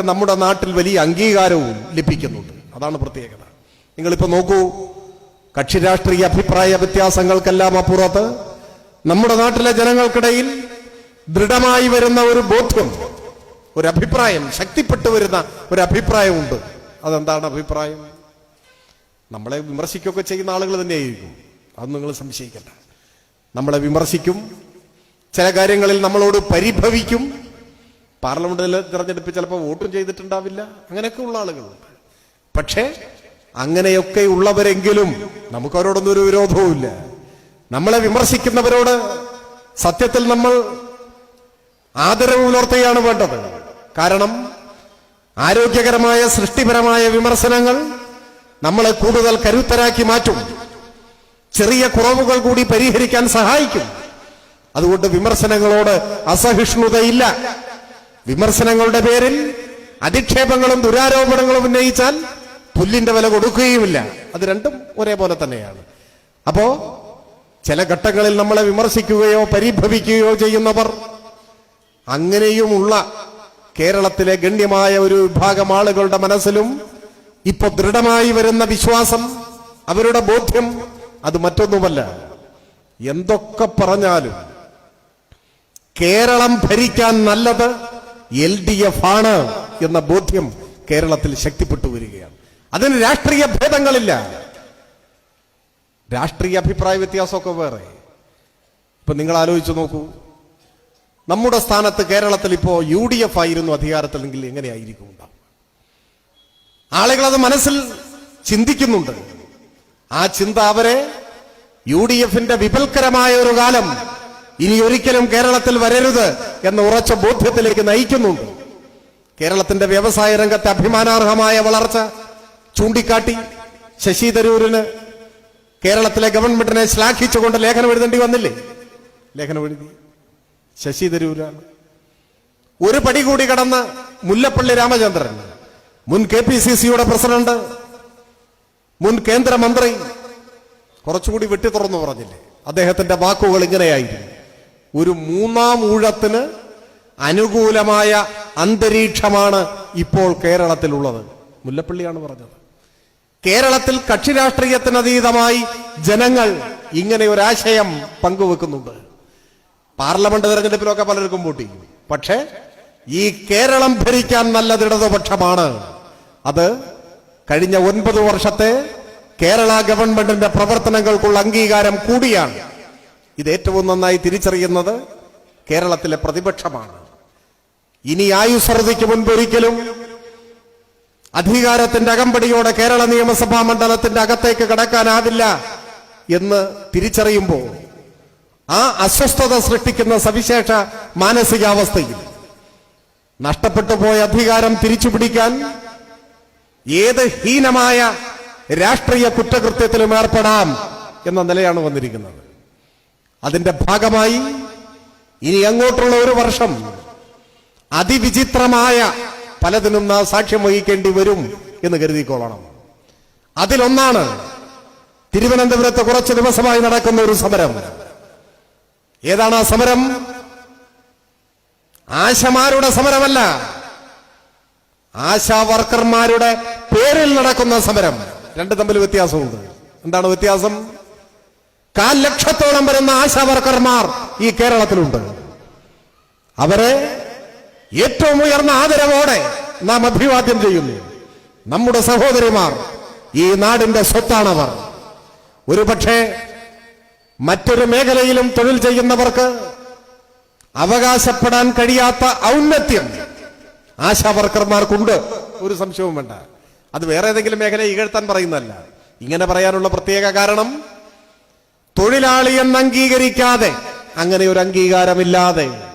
നമ്മുടെ നാട്ടിൽ വലിയ അംഗീകാരവും ലഭിക്കുന്നുണ്ട്. അതാണ് പ്രത്യേകത. നിങ്ങളിപ്പോ നോക്കൂ കക്ഷി രാഷ്ട്രീയ അഭിപ്രായ വ്യത്യാസങ്ങൾക്കെല്ലാം അപ്പുറത്ത് നമ്മുടെ നാട്ടിലെ ജനങ്ങൾക്കിടയിൽ ദൃഢമായി വരുന്ന ഒരു ബോധ്യം ഒരു അഭിപ്രായം ശക്തിപ്പെട്ടു വരുന്ന ഒരു അഭിപ്രായമുണ്ട്. അതെന്താണ് അഭിപ്രായം? നമ്മളെ വിമർശിക്കുകയൊക്കെ ചെയ്യുന്ന ആളുകൾ തന്നെയായിരിക്കും. അത് നിങ്ങൾ സംശയിക്കണ്ട. നമ്മളെ വിമർശിക്കും ചില കാര്യങ്ങളിൽ നമ്മളോട് പരിഭവിക്കും പാർലമെന്റിലെ തിരഞ്ഞെടുപ്പ് ചിലപ്പോൾ വോട്ടും ചെയ്തിട്ടുണ്ടാവില്ല. അങ്ങനെയൊക്കെ ഉള്ള ആളുകളുണ്ട് പക്ഷേ അങ്ങനെയൊക്കെ ഉള്ളവരെങ്കിലും നമുക്ക് അവരോടൊന്നും ഒരു വിരോധവുമില്ല നമ്മളെ വിമർശിക്കുന്നവരോട് സത്യത്തിൽ നമ്മൾ ആദരവ് പുലർത്തുകയാണ് വേണ്ടത്. കാരണം ആരോഗ്യകരമായ സൃഷ്ടിപരമായ വിമർശനങ്ങൾ നമ്മളെ കൂടുതൽ കരുത്തരാക്കി മാറ്റും. ചെറിയ കുറവുകൾ കൂടി പരിഹരിക്കാൻ സഹായിക്കും. അതുകൊണ്ട് വിമർശനങ്ങളോട് അസഹിഷ്ണുതയില്ല. വിമർശനങ്ങളുടെ പേരിൽ അധിക്ഷേപങ്ങളും ദുരാരോപണങ്ങളും ഉന്നയിച്ചാൽ പുല്ലിന്റെ വില കൊടുക്കുകയുമില്ല. അത് രണ്ടും ഒരേപോലെ തന്നെയാണ്. അപ്പോ ചില ഘട്ടങ്ങളിൽ നമ്മളെ വിമർശിക്കുകയോ പരിഭവിക്കുകയോ ചെയ്യുന്നവർ അങ്ങനെയുമുള്ള കേരളത്തിലെ ഗണ്യമായ ഒരു വിഭാഗം ആളുകളുടെ മനസ്സിലും ഇപ്പൊ ദൃഢമായി വരുന്ന വിശ്വാസം അവരുടെ ബോധ്യം അത് മറ്റൊന്നുമല്ല. എന്തൊക്കെ പറഞ്ഞാലും കേരളം ഭരിക്കാൻ നല്ലത് എൽ ഡി എഫ് ആണ് എന്ന ബോധ്യം കേരളത്തിൽ ശക്തിപ്പെട്ടു വരികയാണ്. അതിന് രാഷ്ട്രീയ ഭേദങ്ങളില്ല. രാഷ്ട്രീയ അഭിപ്രായ വ്യത്യാസമൊക്കെ വേറെ. ഇപ്പൊ നിങ്ങൾ ആലോചിച്ച് നോക്കൂ. നമ്മുടെ സ്ഥാനത്ത് കേരളത്തിൽ ഇപ്പോ യു ഡി എഫ് ആയിരുന്നു അധികാരത്തിലെങ്കിൽ എങ്ങനെയായിരിക്കും ഉണ്ടാവും ആളുകൾ അത് മനസ്സിൽ ചിന്തിക്കുന്നുണ്ട്. ആ ചിന്ത അവരെ യു ഡി എഫിന്റെ വിപൽക്കരമായ ഒരു കാലം ഇനി ഒരിക്കലും കേരളത്തിൽ വരരുത്. എന്ന ഉറച്ച ബോധ്യത്തിലേക്ക് നയിക്കുന്നുണ്ട്. കേരളത്തിന്റെ വ്യവസായ രംഗത്തെ അഭിമാനാർഹമായ വളർച്ച ചൂണ്ടിക്കാട്ടി ശശി തരൂരിന് കേരളത്തിലെ ഗവൺമെന്റിനെ ശ്ലാഘിച്ചുകൊണ്ട് ലേഖനം എഴുതേണ്ടി വന്നില്ലേ? ലേഖനം എഴുതി. ശശി തരൂരാണ്. ഒരു പടി കൂടി കടന്ന് മുല്ലപ്പള്ളി രാമചന്ദ്രൻ മുൻ കെ പി സി സിയുടെ പ്രസിഡന്റ് മുൻ കേന്ദ്രമന്ത്രി കുറച്ചുകൂടി വെട്ടി തുറന്നു പറഞ്ഞില്ലേ? അദ്ദേഹത്തിന്റെ വാക്കുകൾ ഇങ്ങനെയായിരുന്നു. ഒരു മൂന്നാം ഊഴത്തിന് അനുകൂലമായ അന്തരീക്ഷമാണ് ഇപ്പോൾ കേരളത്തിലുള്ളത്. മുല്ലപ്പള്ളിയാണ് പറഞ്ഞത്. കേരളത്തിൽ കക്ഷി രാഷ്ട്രീയത്തിനതീതമായി ജനങ്ങൾ ഇങ്ങനെ ഒരാശയം പങ്കുവെക്കുന്നുണ്ട്. പാർലമെന്റ് തെരഞ്ഞെടുപ്പിലൊക്കെ പലർക്കും പൂട്ടി. പക്ഷേ ഈ കേരളം ഭരിക്കാൻ നല്ലത് ഇടതുപക്ഷമാണ്. അത് കഴിഞ്ഞ ഒൻപത് വർഷത്തെ കേരള ഗവൺമെന്റിന്റെ പ്രവർത്തനങ്ങൾക്കുള്ള അംഗീകാരം കൂടിയാണ്. ഇത് ഏറ്റവും നന്നായി തിരിച്ചറിയുന്നത് കേരളത്തിലെ പ്രതിപക്ഷമാണ്. ഇനി ആയുസർദിക്ക് മുൻപൊരിക്കലും അധികാരത്തിന്റെ അകമ്പടിയോടെ കേരള നിയമസഭാ മണ്ഡലത്തിന്റെ അകത്തേക്ക് കടക്കാനാവില്ല എന്ന് തിരിച്ചറിയുമ്പോൾ ആ അസ്വസ്ഥത സൃഷ്ടിക്കുന്ന സവിശേഷ മാനസികാവസ്ഥയിൽ നഷ്ടപ്പെട്ടു പോയ അധികാരം തിരിച്ചുപിടിക്കാൻ ഏത് ഹീനമായ രാഷ്ട്രീയ കുറ്റകൃത്യത്തിലും ഏർപ്പെടാം എന്ന നിലയാണ് വന്നിരിക്കുന്നത്. അതിന്റെ ഭാഗമായി ഇനി അങ്ങോട്ടുള്ള ഒരു വർഷം അതിവിചിത്രമായ പലതിനും നാം സാക്ഷ്യം വഹിക്കേണ്ടി വരും എന്ന് കരുതിക്കൊള്ളണം. അതിലൊന്നാണ് തിരുവനന്തപുരത്ത് കുറച്ച് ദിവസമായി നടക്കുന്ന ഒരു സമരം. ഏതാണ് ആ സമരം? ആശമാരുടെ സമരമല്ല. ആശാ വർക്കർമാരുടെ പേരിൽ നടക്കുന്ന സമരം. രണ്ട് തമ്മിൽ വ്യത്യാസമുണ്ട്. എന്താണ് വ്യത്യാസം? കാൽ ലക്ഷത്തോളം വരുന്ന ആശാവർക്കർമാർ ഈ കേരളത്തിലുണ്ട്. അവരെ ഏറ്റവും ഉയർന്ന ആദരവോടെ നാം അഭിവാദ്യം ചെയ്യുന്നു. നമ്മുടെ സഹോദരിമാർ ഈ നാടിന്റെ സ്വത്താണവർ. ഒരുപക്ഷെ മറ്റൊരു മേഖലയിലും തൊഴിൽ ചെയ്യുന്നവർക്ക് അവകാശപ്പെടാൻ കഴിയാത്ത ഔന്നത്യം ആശാവർക്കർമാർക്കുണ്ട്. ഒരു സംശയവും വേണ്ട. അത് വേറെ ഏതെങ്കിലും മേഖലയെ ഇകഴ്ത്താൻ പറയുന്നതല്ല. ഇങ്ങനെ പറയാനുള്ള പ്രത്യേക കാരണം തൊഴിലാളി എന്ന് അംഗീകരിക്കാതെ അങ്ങനെ ഒരു അംഗീകാരമില്ലാതെ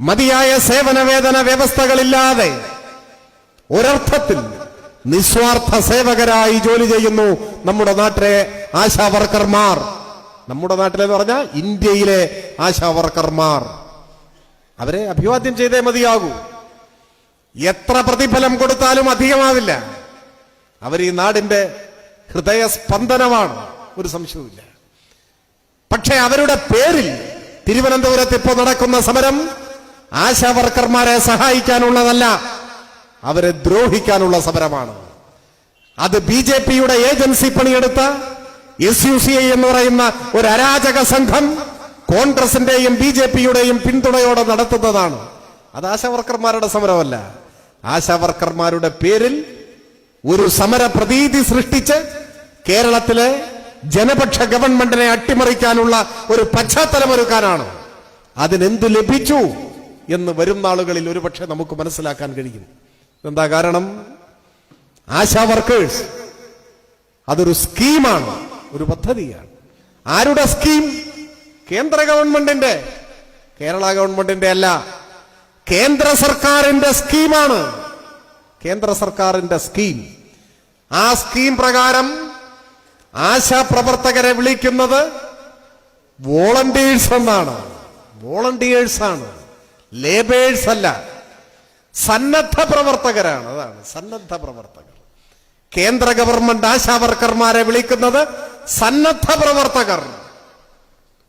മതിയായ സേവന വേതന വ്യവസ്ഥകളില്ലാതെ ഒരർത്ഥത്തിൽ നിസ്വാർത്ഥ സേവകരായി ജോലി ചെയ്യുന്നു നമ്മുടെ നാട്ടിലെ ആശാ വർക്കർമാർ നമ്മുടെ നാട്ടിലെന്ന് പറഞ്ഞാൽ ഇന്ത്യയിലെ ആശാ വർക്കർമാർ അവരെ അഭിവാദ്യം ചെയ്തേ മതിയാകൂ. എത്ര പ്രതിഫലം കൊടുത്താലും അധികമാവില്ല. അവർ ഈ നാടിന്റെ ഹൃദയസ്പന്ദനമാണ്. ഒരു സംശയവുമില്ല. പക്ഷെ അവരുടെ പേരിൽ തിരുവനന്തപുരത്ത് ഇപ്പോൾ നടക്കുന്ന സമരം ആശാ വർക്കർമാരെ സഹായിക്കാനുള്ളതല്ല അവരെ ദ്രോഹിക്കാനുള്ള സമരമാണ്. അത് ബി ജെ പിയുടെ ഏജൻസി പണിയെടുത്ത എസ് യു സി ഐ എന്ന് പറയുന്ന ഒരു അരാജക സംഘം കോൺഗ്രസിന്റെയും ബി ജെ പിയുടെയും പിന്തുണയോടെ നടത്തുന്നതാണ്. അത് ആശാവർക്കർമാരുടെ സമരമല്ല. ആശാവർക്കർമാരുടെ പേരിൽ ഒരു സമര പ്രതീതി സൃഷ്ടിച്ച് കേരളത്തിലെ ജനപക്ഷ ഗവൺമെന്റിനെ അട്ടിമറിക്കാനുള്ള ഒരു പശ്ചാത്തലമൊരുക്കാനാണ് അതിനെന്ത് ലഭിച്ചു എന്ന് വരും നാളുകളിൽ ഒരുപക്ഷെ നമുക്ക് മനസ്സിലാക്കാൻ കഴിയും. എന്താ കാരണം? ആശാ വർക്കേഴ്സ് അതൊരു സ്കീമാണ് ഒരു പദ്ധതിയാണ്. ആരുടെ സ്കീം? കേന്ദ്ര ഗവൺമെന്റിന്റെ കേരള ഗവൺമെന്റിന്റെ അല്ല കേന്ദ്ര സർക്കാരിന്റെ സ്കീമാണ്. കേന്ദ്ര സർക്കാരിന്റെ സ്കീം. ആ സ്കീം പ്രകാരം ആശാ പ്രവർത്തകരെ വിളിക്കുന്നത് വോളണ്ടിയേഴ്സ് എന്നാണ്. വോളണ്ടിയേഴ്സ് ആണ്. ലേബേഴ്സ് അല്ല. സന്നദ്ധ പ്രവർത്തകരാണ്. അതാണ് സന്നദ്ധ പ്രവർത്തകർ. കേന്ദ്ര ഗവൺമെന്റ് ആശാവർക്കർമാരെ വിളിക്കുന്നത് സന്നദ്ധ പ്രവർത്തകർ.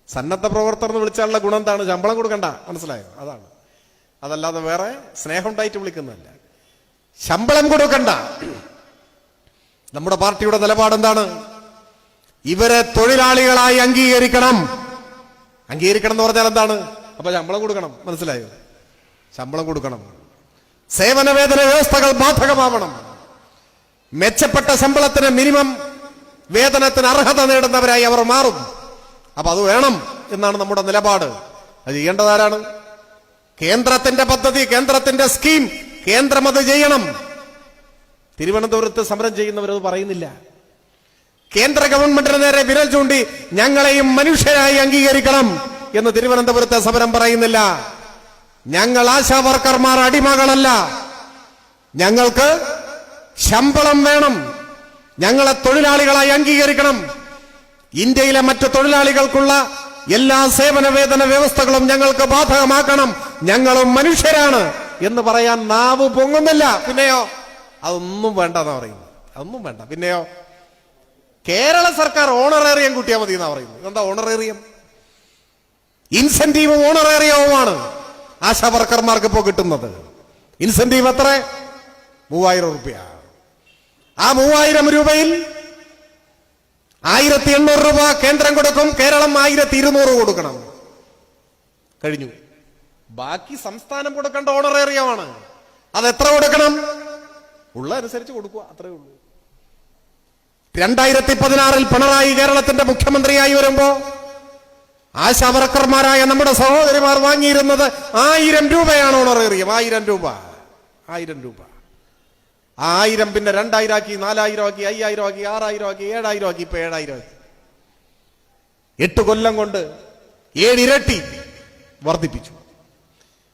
സന്നദ്ധ പ്രവർത്തകർ എന്ന് വിളിച്ചാലുള്ള ഗുണം എന്താണ്? ശമ്പളം കൊടുക്കണ്ട. മനസ്സിലായോ? അതാണ്. അതല്ലാതെ വേറെ സ്നേഹം ഉണ്ടായിട്ട് വിളിക്കുന്നതല്ല. ശമ്പളം കൊടുക്കണ്ട. നമ്മുടെ പാർട്ടിയുടെ നിലപാട് എന്താണ്? ഇവരെ തൊഴിലാളികളായി അംഗീകരിക്കണം. അംഗീകരിക്കണം എന്ന് പറഞ്ഞാൽ എന്താണ്? അപ്പൊ ശമ്പളം കൊടുക്കണം. മനസ്സിലായോ? ശമ്പളം കൊടുക്കണം. സേവന വേതന വ്യവസ്ഥകൾ ബാധകമാവണം. മെച്ചപ്പെട്ട ശമ്പളത്തിന് മിനിമം വേതനത്തിന് അർഹത നേടുന്നവരായി അവർ മാറും. അപ്പൊ അത് വേണം എന്നാണ് നമ്മുടെ നിലപാട്. അത് ചെയ്യേണ്ടതാരാണ് കേന്ദ്രത്തിന്റെ പദ്ധതി കേന്ദ്രത്തിന്റെ സ്കീം. കേന്ദ്രം അത് ചെയ്യണം. തിരുവനന്തപുരത്ത് സമരം ചെയ്യുന്നവരത് പറയുന്നില്ല. കേന്ദ്ര ഗവൺമെന്റിന് നേരെ വിരൽ ചൂണ്ടി ഞങ്ങളെയും മനുഷ്യരായി അംഗീകരിക്കണം എന്ന് തിരുവനന്തപുരത്തെ സമരം പറയുന്നില്ല. ഞങ്ങൾ ആശാ വർക്കർമാർ അടിമകളല്ല. ഞങ്ങൾക്ക് ശമ്പളം വേണം. ഞങ്ങളെ തൊഴിലാളികളായി അംഗീകരിക്കണം. ഇന്ത്യയിലെ മറ്റു തൊഴിലാളികൾക്കുള്ള എല്ലാ സേവന വേതന വ്യവസ്ഥകളും ഞങ്ങൾക്ക് ബാധകമാക്കണം. ഞങ്ങളും മനുഷ്യരാണ് എന്ന് പറയാൻ നാവ് പൊങ്ങുന്നില്ല. പിന്നെയോ? അതൊന്നും വേണ്ടെന്ന് പറയുന്നു അതൊന്നും വേണ്ട. പിന്നെയോ? കേരള സർക്കാർ ഓണറേറിയം കൂട്ടിയാൽ മതി എന്നാ പറയുന്നത്. എന്താ ഓണറേറിയം? ഇൻസെന്റീവും ഓണറേറിയവുമാണ് ആശാ വർക്കർമാർക്ക് ഇപ്പോൾ കിട്ടുന്നത്. ഇൻസെന്റീവ് എത്ര? മൂവായിരം റുപ്യ. ആ മൂവായിരം രൂപയിൽ ആയിരത്തി എണ്ണൂറ് രൂപ കേന്ദ്രം കൊടുക്കും. കേരളം ആയിരത്തി ഇരുന്നൂറ് കൊടുക്കണം. കഴിഞ്ഞു. ബാക്കി സംസ്ഥാനം കൊടുക്കേണ്ട ഓണറേറിയമാണ്. അത് എത്ര കൊടുക്കണം? ഉള്ള അനുസരിച്ച് കൊടുക്കുക. അത്രേ ഉള്ളൂ. രണ്ടായിരത്തി പതിനാറിൽ പിണറായി കേരളത്തിന്റെ മുഖ്യമന്ത്രിയായി വരുമ്പോ ആശാവർക്കർമാരായ നമ്മുടെ സഹോദരിമാർ വാങ്ങിയിരുന്നത് ആയിരം രൂപയാണ് ഓണറേറിയം ആയിരം രൂപ. ആയിരം രൂപ. ആയിരം പിന്നെ രണ്ടായിരം ആക്കി നാലായിരം ആക്കി അയ്യായിരം ആക്കി ആറായിരം ആക്കി ഏഴായിരം ആക്കി ഇപ്പൊ ഏഴായിരം ആക്കി. എട്ട് കൊല്ലം കൊണ്ട് ഏഴിരട്ടി വർദ്ധിപ്പിച്ചു.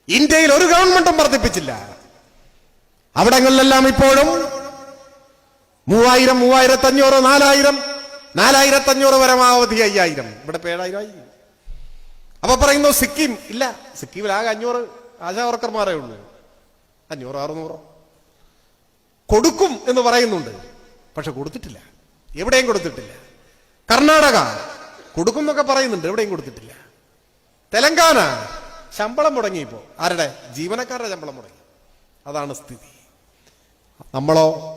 ഇന്ത്യയിൽ ഒരു ഗവൺമെന്റും വർദ്ധിപ്പിച്ചില്ല. അവിടങ്ങളിലെല്ലാം ഇപ്പോഴും മൂവായിരം മൂവായിരത്തി അഞ്ഞൂറ് നാലായിരം. നാലായിരത്തി അഞ്ഞൂറ് പരമാവധി അയ്യായിരം. ഇവിടെ ഏഴായിരമായി അപ്പൊ പറയുന്നു സിക്കിം ഇല്ല. സിക്കിമിൽ ആകെ അഞ്ഞൂറ് ആശാ വർക്കർമാരേ ഉള്ളൂ. അഞ്ഞൂറ് അറുന്നൂറോ. കൊടുക്കും എന്ന് പറയുന്നുണ്ട്. പക്ഷെ കൊടുത്തിട്ടില്ല. എവിടെയും കൊടുത്തിട്ടില്ല. കർണാടക കൊടുക്കും എന്നൊക്കെ പറയുന്നുണ്ട്. എവിടെയും കൊടുത്തിട്ടില്ല. തെലങ്കാന ശമ്പളം മുടങ്ങി ആരുടെ? ജീവനക്കാരുടെ ശമ്പളം മുടങ്ങി. അതാണ് സ്ഥിതി. നമ്മളോ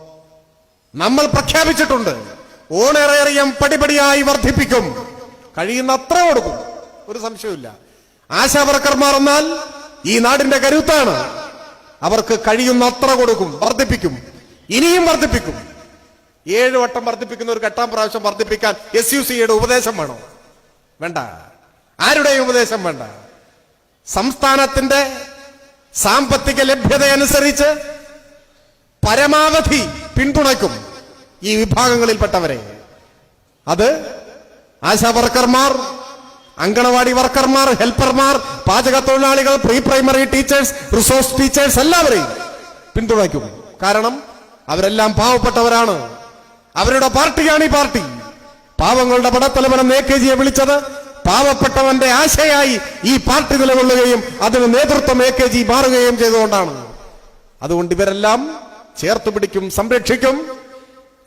നമ്മൾ പ്രഖ്യാപിച്ചിട്ടുണ്ട്. ഓണറേറിയം പടിപടിയായി വർദ്ധിപ്പിക്കും. കഴിയുന്ന അത്ര കൊടുക്കും. ഒരു സംശയമില്ല ആശാവർക്കർമാർ എന്നാൽ ഈ നാടിന്റെ കരുത്താണ്. അവർക്ക് കഴിയുന്ന അത്ര കൊടുക്കും വർദ്ധിപ്പിക്കും. ഇനിയും വർദ്ധിപ്പിക്കും. ഏഴ് വട്ടം വർദ്ധിപ്പിക്കുന്ന ഒരു ഘട്ടം പ്രാവശ്യം വർദ്ധിപ്പിക്കാൻ എസ് യു സിയുടെ ഉപദേശം വേണോ? വേണ്ട. ആരുടെയും ഉപദേശം വേണ്ട. സംസ്ഥാനത്തിന്റെ സാമ്പത്തിക ലഭ്യതയനുസരിച്ച് പരമാവധി പിന്തുണയ്ക്കും ഈ വിഭാഗങ്ങളിൽപ്പെട്ടവരെ. അത് ആശാ വർക്കർമാർ അങ്കണവാടി വർക്കർമാർ ഹെൽപ്പർമാർ പാചക തൊഴിലാളികൾ pre primary teachers resource teachers എല്ലാവരെയും പിന്തുണയ്ക്കും. കാരണം അവരെല്ലാം പാവപ്പെട്ടവരാണ്. അവരുടെ പാർട്ടിയാണ് ഈ പാർട്ടി. പാവങ്ങളുടെ പടത്തലവനം എ കെ ജിയെ വിളിച്ചത് പാവപ്പെട്ടവന്റെ ആശയായി ഈ പാർട്ടി നിലകൊള്ളുകയും അതിന് നേതൃത്വം എ കെ ജി മാറുകയും ചെയ്തുകൊണ്ടാണ്. അതുകൊണ്ട് ഇവരെല്ലാം ചേർത്ത് പിടിക്കും സംരക്ഷിക്കും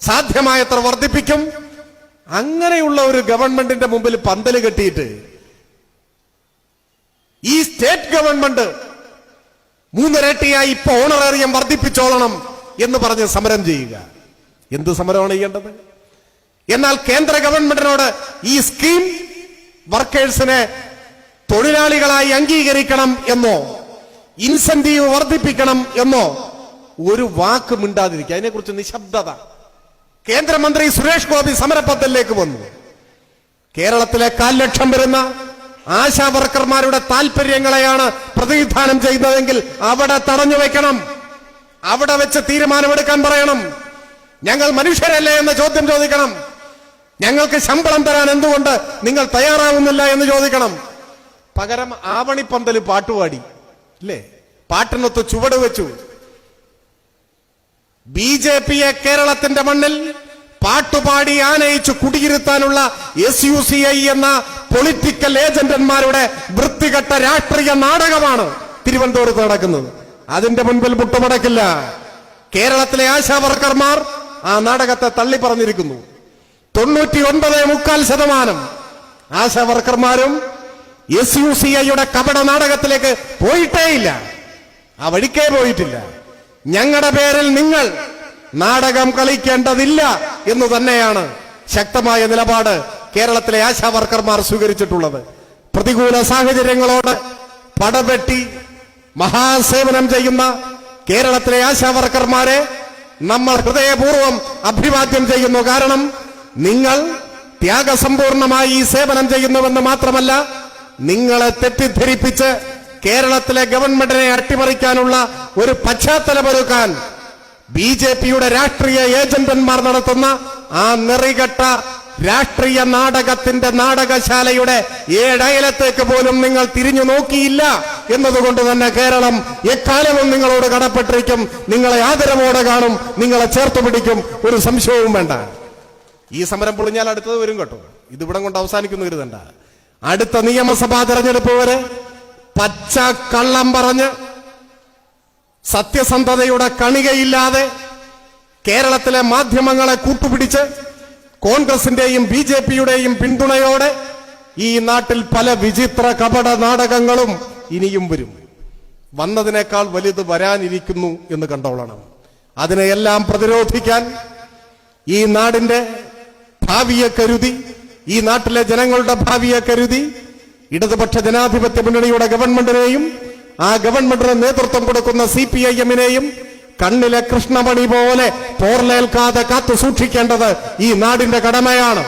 സാധ്യമായത്ര വർദ്ധിപ്പിക്കും. അങ്ങനെയുള്ള ഒരു ഗവൺമെന്റിന്റെ മുമ്പിൽ പന്തൽ കെട്ടിയിട്ട് ഈ സ്റ്റേറ്റ് ഗവൺമെന്റ് മൂന്നിരട്ടിയായി ഇപ്പൊ ഓണറേറിയം വർദ്ധിപ്പിച്ചോളണം എന്ന് പറഞ്ഞ് സമരം ചെയ്യുക. എന്ത് സമരമാണ് ചെയ്യേണ്ടത്? എന്നാൽ കേന്ദ്ര ഗവൺമെന്റിനോട് ഈ സ്കീം വർക്കേഴ്സിനെ തൊഴിലാളികളായി അംഗീകരിക്കണം എന്നോ ഇൻസെന്റീവ് വർദ്ധിപ്പിക്കണം എന്നോ ഒരു വാക്ക് മിണ്ടാതിരിക്കുക. അതിനെക്കുറിച്ച് നിശബ്ദത. കേന്ദ്രമന്ത്രി സുരേഷ് ഗോപി സമരപത്തലിലേക്ക് വന്നു. കേരളത്തിലെ കാൽ ലക്ഷം വരുന്ന ആശാ വർക്കർമാരുടെ താല്പര്യങ്ങളെയാണ് പ്രതിനിധാനം ചെയ്തതെങ്കിൽ അവിടെ തടഞ്ഞു വെക്കണം അവിടെ വെച്ച് തീരുമാനമെടുക്കാൻ പറയണം. ഞങ്ങൾ മനുഷ്യരല്ലേ എന്ന ചോദ്യം ചോദിക്കണം. ഞങ്ങൾക്ക് ശമ്പളം തരാൻ എന്തുകൊണ്ട് നിങ്ങൾ തയ്യാറാവുന്നില്ല എന്ന് ചോദിക്കണം. പകരം ആവണിപ്പന്തൽ പാട്ടുപാടി. അല്ലേ പാട്ടിനൊത്ത് ചുവട് വെച്ചു. ബി ജെ പിയെ കേരളത്തിന്റെ മണ്ണിൽ പാട്ടുപാടി ആനയിച്ച് കുടിയിരുത്താനുള്ള എസ് യു സി ഐ എന്ന പൊളിറ്റിക്കൽ ഏജന്റന്മാരുടെ വൃത്തികെട്ട രാഷ്ട്രീയ നാടകമാണ് തിരുവനന്തപുരത്ത് നടക്കുന്നത്. അതിന്റെ മുൻപിൽ മുട്ടുമടക്കില്ല. കേരളത്തിലെ ആശാവർക്കർമാർ ആ നാടകത്തെ തള്ളി പറഞ്ഞിരിക്കുന്നു തൊണ്ണൂറ്റി ഒൻപത് മുക്കാൽ ശതമാനം ആശാവർക്കർമാരും എസ് യു സി ഐയുടെ കപട നാടകത്തിലേക്ക് പോയിട്ടേയില്ല. ആ വഴിക്കേ പോയിട്ടില്ല. ഞങ്ങളുടെ പേരിൽ നിങ്ങൾ നാടകം കളിക്കേണ്ടതില്ല എന്ന് തന്നെയാണ് ശക്തമായ നിലപാട് കേരളത്തിലെ ആശാ വർക്കർമാർ സ്വീകരിച്ചിട്ടുള്ളത്. പ്രതികൂല സാഹചര്യങ്ങളോട് പടവെട്ടി മഹാസേവനം ചെയ്യുന്ന കേരളത്തിലെ ആശാ വർക്കർമാരെ നമ്മൾ ഹൃദയപൂർവം അഭിവാദ്യം ചെയ്യുന്നു. കാരണം നിങ്ങൾ ത്യാഗസമ്പൂർണമായി ഈ സേവനം ചെയ്യുന്നുവെന്ന് മാത്രമല്ല നിങ്ങളെ തെറ്റിദ്ധരിപ്പിച്ച് കേരളത്തിലെ ഗവൺമെന്റിനെ അട്ടിമറിക്കാനുള്ള ഒരു പശ്ചാത്തലമൊരുക്കാൻ ബി ജെ പിയുടെ രാഷ്ട്രീയ ഏജന്റന്മാർ നടത്തുന്ന ആ നിറികെട്ട രാഷ്ട്രീയ നാടകത്തിന്റെ നാടകശാലയുടെ ഏഴയലത്തേക്ക് പോലും നിങ്ങൾ തിരിഞ്ഞു നോക്കിയില്ല എന്നതുകൊണ്ട് തന്നെ കേരളം എക്കാലവും നിങ്ങളോട് കടപ്പെട്ടിരിക്കും. നിങ്ങളെ ആദരവോടെ കാണും. നിങ്ങളെ ചേർത്ത് പിടിക്കും. ഒരു സംശയവും വേണ്ട. ഈ സമരം പൊളിഞ്ഞാൽ അടുത്തത് വരും കേട്ടോ. ഇതിവിടം കൊണ്ട് അവസാനിക്കുന്നു കരുതണ്ട. അടുത്ത നിയമസഭാ തെരഞ്ഞെടുപ്പ് വരെ പച്ച കള്ളം പറഞ്ഞ് സത്യസന്ധതയുടെ കണികയില്ലാതെ കേരളത്തിലെ മാധ്യമങ്ങളെ കൂട്ടുപിടിച്ച് കോൺഗ്രസിന്റെയും ബി ജെ പിയുടെയും പിന്തുണയോടെ ഈ നാട്ടിൽ പല വിചിത്ര കപട നാടകങ്ങളും ഇനിയും വരും. വന്നതിനേക്കാൾ വലുത് വരാനിരിക്കുന്നു എന്ന് കണ്ടോളണം അതിനെയെല്ലാം പ്രതിരോധിക്കാൻ ഈ നാടിന്റെ ഭാവിയെ കരുതി ഈ നാട്ടിലെ ജനങ്ങളുടെ ഭാവിയെ കരുതി ഇടതുപക്ഷ ജനാധിപത്യ മുന്നണിയുടെ ഗവൺമെന്റിനെയും ആ ഗവൺമെന്റിന് നേതൃത്വം കൊടുക്കുന്ന സി പി ഐ എമ്മിനെയും കണ്ണിലെ കൃഷ്ണമണി പോലെ പോർലേൽക്കാതെ കാത്തു സൂക്ഷിക്കേണ്ടത് ഈ നാടിന്റെ കടമയാണ്.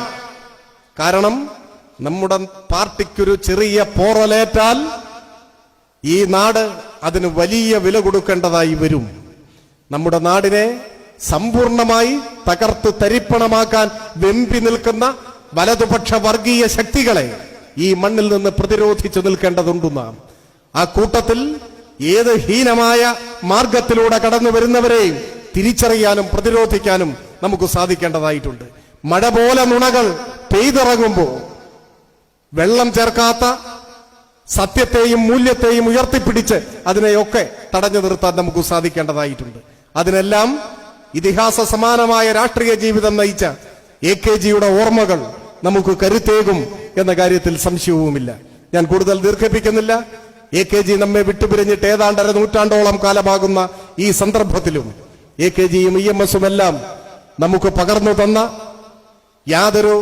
കാരണം നമ്മുടെ പാർട്ടിക്കൊരു ചെറിയ പോറലേറ്റാൽ ഈ നാട് അതിന് വലിയ വില കൊടുക്കേണ്ടതായി വരും. നമ്മുടെ നാടിനെ സമ്പൂർണമായി തകർത്ത് തരിപ്പണമാക്കാൻ വെമ്പി നിൽക്കുന്ന വലതുപക്ഷ വർഗീയ ശക്തികളെ ഈ മണ്ണിൽ നിന്ന് പ്രതിരോധിച്ചു നിൽക്കേണ്ടതുണ്ട് നാം. ആ കൂട്ടത്തിൽ ഏത് ഹീനമായ മാർഗത്തിലൂടെ കടന്നു വരുന്നവരെയും തിരിച്ചറിയാനും പ്രതിരോധിക്കാനും നമുക്ക് സാധിക്കേണ്ടതായിട്ടുണ്ട്. മഴ പോലെ നുണകൾ പെയ്തിറങ്ങുമ്പോൾ വെള്ളം ചേർക്കാത്ത സത്യത്തെയും മൂല്യത്തെയും ഉയർത്തിപ്പിടിച്ച് അതിനെയൊക്കെ തടഞ്ഞു നിർത്താൻ നമുക്ക് സാധിക്കേണ്ടതായിട്ടുണ്ട്. അതിനെല്ലാം ഇതിഹാസ സമാനമായ രാഷ്ട്രീയ ജീവിതം നയിച്ച എ കെ ജിയുടെ ഓർമ്മകൾ നമുക്ക് കരുത്തേകും എന്ന കാര്യത്തിൽ സംശയവുമില്ല. ഞാൻ കൂടുതൽ ദീർഘിപ്പിക്കുന്നില്ല. എ കെ ജി നമ്മെ വിട്ടുപിരിഞ്ഞിട്ട് ഏതാണ്ടര നൂറ്റാണ്ടോളം കാലമാകുന്ന ഈ സന്ദർഭത്തിലും എ കെ ജിയും ഇ എം എസും എല്ലാം നമുക്ക് പകർന്നു തന്ന യാതൊരു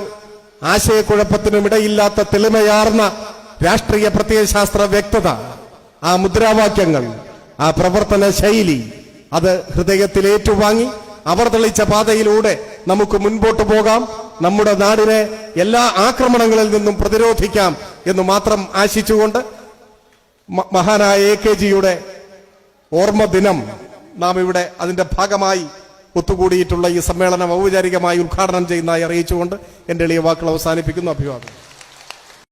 ആശയക്കുഴപ്പത്തിനും ഇടയില്ലാത്ത തെളിമയാർന്ന രാഷ്ട്രീയ പ്രത്യയശാസ്ത്ര വ്യക്തത ആ മുദ്രാവാക്യങ്ങൾ ആ പ്രവർത്തന ശൈലി അത് ഹൃദയത്തിൽ ഏറ്റുവാങ്ങി അവർ തെളിച്ച പാതയിലൂടെ നമുക്ക് മുൻപോട്ട് പോകാം നമ്മുടെ നാടിനെ എല്ലാ ആക്രമണങ്ങളിൽ നിന്നും പ്രതിരോധിക്കാം എന്ന് മാത്രം ആശിച്ചുകൊണ്ട് മഹാനായ എ കെ ജിയുടെ ഓർമ്മ ദിനം നാം ഇവിടെ അതിന്റെ ഭാഗമായി ഒത്തുകൂടിയിട്ടുള്ള ഈ സമ്മേളനം ഔപചാരികമായി ഉദ്ഘാടനം ചെയ്യുന്നതായി അറിയിച്ചുകൊണ്ട് എന്റെ എളിയ വാക്കുകൾ അവസാനിപ്പിക്കുന്നു. അഭിവാദം